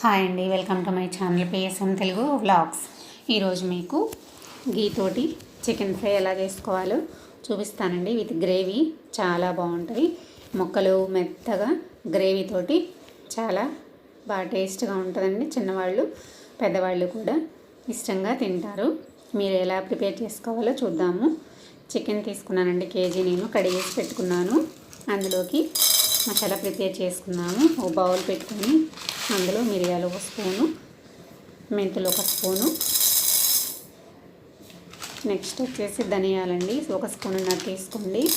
Hi అండి welcome to my channel PSM Telugu vlogs. ఈరోజు మీకు గీతోటి చికెన్ ఫ్రై ఎలా చేసుకోవాలో చూపిస్తానండి. విత్ గ్రేవీ చాలా బాగుంటుంది. మొక్కలు మెత్తగా గ్రేవీ తోటి చాలా బాగా టేస్ట్గా ఉంటుందండి. చిన్నవాళ్ళు పెద్దవాళ్ళు కూడా ఇష్టంగా తింటారు. మీరు ఎలా ప్రిపేర్ చేసుకోవాలో చూద్దాము. చికెన్ తీసుకున్నానండి కేజీ నేను కడిగేసి పెట్టుకున్నాను. అందులోకి మసాలా ప్రిపేర్ చేసుకున్నాము. ఒక బౌల్ పెట్టుకొని అందులో మిరియాలు ఒక స్పూను మెంతులు ఒక స్పూను. నెక్స్ట్ వచ్చేసి ధనియాలండి. ఒక స్పూన్ తీసుకోండి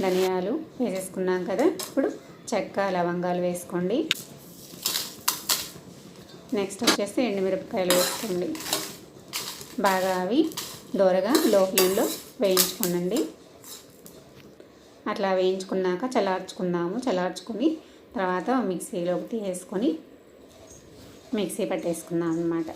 ధనియాలు వేసేసుకున్నాం కదా. ఇప్పుడు చెక్క లవంగాలు వేసుకోండి. నెక్స్ట్ వచ్చేసి ఎండుమిరపకాయలు వేసుకోండి. బాగా అవి దోరగా లో ఫ్లేమ్లో వేయించుకోనండి. అట్లా వేయించుకున్నాక చల్లార్చుకుందాము. చల్లార్చుకుని తర్వాత మిక్సీలోకి తీసేసుకొని మిక్సీ పట్టేసుకుందాం అనమాట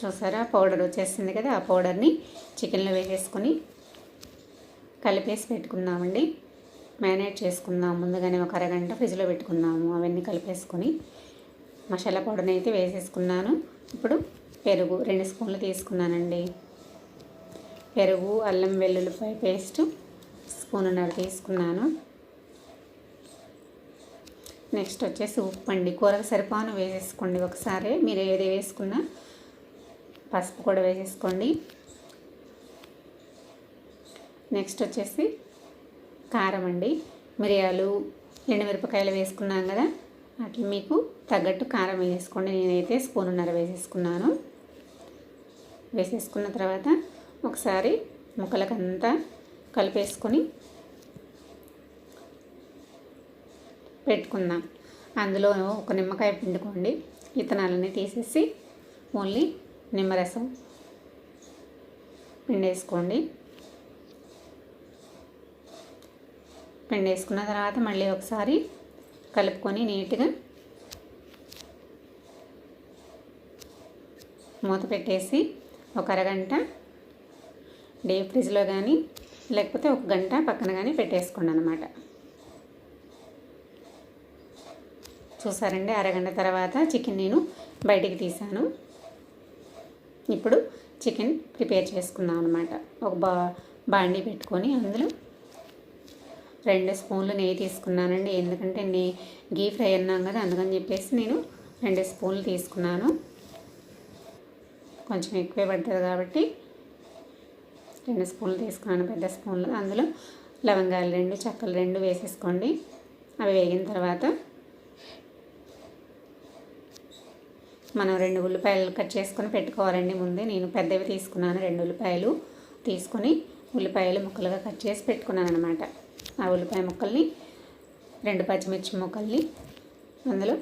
చూసారా? పౌడర్ వచ్చేసింది కదా? ఆ పౌడర్ని చికెన్లో వేసేసుకొని కలిపేసి పెట్టుకుందామండి. మ్యారినేట్ చేసుకుందాం. ముందుగానే ఒక అరగంట ఫ్రిడ్జ్లో పెట్టుకుందాము. అవన్నీ కలిపేసుకొని మసాలా పౌడర్ని అయితే వేసేసుకున్నాను. ఇప్పుడు పెరుగు రెండు స్పూన్లు తీసుకున్నానండి. పెరుగు అల్లం వెల్లుల్లిపాయ పేస్ట్ స్పూన్నర తీసుకున్నాను. నెక్స్ట్ వచ్చేసి ఉప్పు అండి. కూరకు సరిపాను వేసేసుకోండి ఒకసారి. మీరు ఏది వేసుకున్నా పసుపు కూడా వేసేసుకోండి. నెక్స్ట్ వచ్చేసి కారం అండి. మిరియాలు ఎండుమిరపకాయలు వేసుకున్నాం కదా అట్లా మీకు తగ్గట్టు కారం వేసేసుకోండి. నేనైతే స్పూన్నర వేసేసుకున్నాను. వేసేసుకున్న తర్వాత ఒకసారి ముక్కలకంతా కలిపేసుకొని పెట్టుకుందాం. అందులో ఒక నిమ్మకాయ పిండుకోండి. విత్తనాలన్నీ తీసేసి ఓన్లీ నిమ్మరసం పిండేసుకోండి. పిండేసుకున్న తర్వాత మళ్ళీ ఒకసారి కలుపుకొని నీట్గా మూత పెట్టేసి ఒక అరగంట డీప్ ఫ్రిడ్జ్లో కానీ లేకపోతే ఒక గంట పక్కన కానీ పెట్టేసుకోండి అనమాట చూసారండి? అరగంట తర్వాత చికెన్ నేను బయటికి తీసాను. ఇప్పుడు చికెన్ ప్రిపేర్ చేసుకుందాం అనమాట ఒక బా బాండీ పెట్టుకొని అందులో రెండు స్పూన్లు నెయ్యి తీసుకున్నానండి. ఎందుకంటే నే గీ ఫ్రై అన్నాం కదా అందుకని చెప్పేసి నేను రెండు స్పూన్లు తీసుకున్నాను. కొంచెం ఎక్కువే పడుతుంది కాబట్టి రెండు స్పూన్లు తీసుకున్నాను పెద్ద స్పూన్లు. అందులో లవంగాలు రెండు చెక్కలు రెండు వేసేసుకోండి. అవి వేగిన తర్వాత మనం రెండు ఉల్లిపాయలు కట్ చేసుకొని పెట్టుకోవాలండి ముందే. నేను పెద్దవి తీసుకున్నాను రెండు ఉల్లిపాయలు తీసుకొని ఉల్లిపాయలు ముక్కలుగా కట్ చేసి పెట్టుకున్నాను అనమాట ఆ ఉల్లిపాయ ముక్కల్ని రెండు పచ్చిమిర్చి ముక్కల్ని అందులో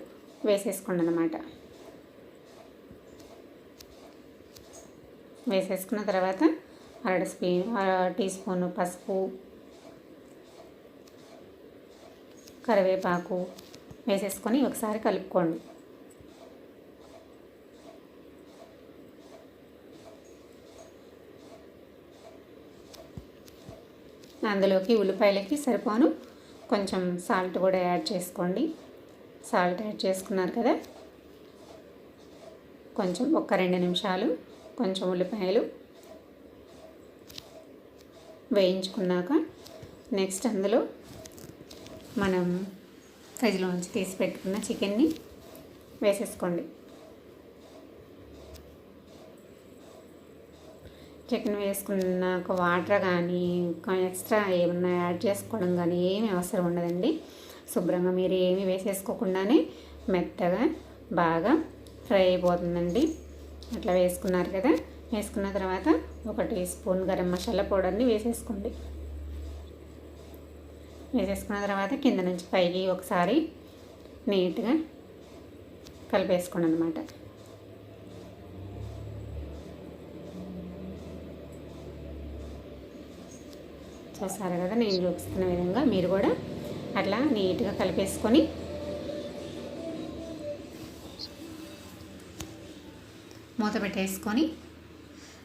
వేసేసుకోండి అనమాట వేసేసుకున్న తర్వాత అర స్పీ టీ స్పూన్ పసుపు కరివేపాకు వేసేసుకొని ఒకసారి కలుపుకోండి. అందులోకి ఉల్లిపాయలకి సరిపోను. కొంచెం సాల్ట్ కూడా యాడ్ చేసుకోండి. సాల్ట్ యాడ్ చేసుకున్నారు కదా? కొంచెం ఒక రెండు నిమిషాలు కొంచెం ఉల్లిపాయలు వేయించుకున్నాక నెక్స్ట్ అందులో మనం ఫ్రిడ్జ్లోంచి తీసి పెట్టుకున్న చికెన్ని వేసేసుకోండి. చికెన్ వేసుకున్నాక వాటర్ కానీ ఎక్స్ట్రా ఏమన్నా యాడ్ చేసుకోవడం కానీ ఏమీ అవసరం ఉండదండి. శుభ్రంగా మీరు ఏమి వేసేసుకోకుండానే మెత్తగా బాగా ఫ్రై అయిపోతుందండి. అట్లా వేసుకున్నారు కదా. వేసుకున్న తర్వాత ఒక టీ స్పూన్ గరం మసాలా పౌడర్ని వేసేసుకోండి. వేసేసుకున్న తర్వాత కింద నుంచి పైకి ఒకసారి నీట్గా కలిపేసుకోండి అనమాట చూసారు కదా నేను చూపిస్తున్న విధంగా మీరు కూడా అట్లా నీట్గా కలిపేసుకొని మూత పెట్టేసుకొని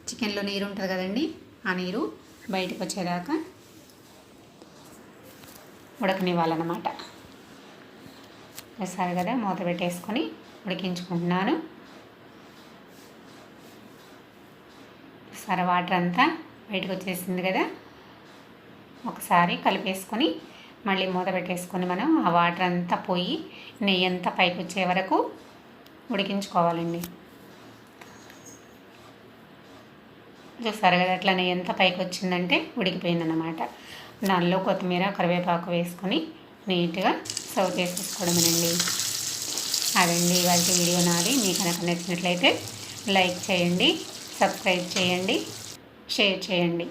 చికెన్లో నీరు ఉంటుంది కదండి ఆ నీరు బయటకు వచ్చేదాకా ఉడకనివ్వాలన్నమాట. చూసారు కదా మూత పెట్టేసుకొని ఉడికించుకుంటున్నాను. సరే వాటర్ అంతా బయటకు వచ్చేసింది కదా ఒకసారి కలిపేసుకొని మళ్ళీ మూత పెట్టేసుకొని మనం ఆ వాటర్ అంతా పోయి నెయ్యి అంతా పైకి వచ్చే వరకు ఉడికించుకోవాలండి. చూసారు కదా అట్లా ఎంత పైకి వచ్చిందంటే ఉడికిపోయిందన్నమాట. దానిలో కొత్తిమీర కరివేపాకు వేసుకొని నీట్గా సర్వ్ చేసేసుకోవడమేనండి అదండి ఇవాళ వీడియో నాది. మీకు కనుక నచ్చినట్లయితే లైక్ చేయండి సబ్స్క్రైబ్ చేయండి షేర్ చేయండి.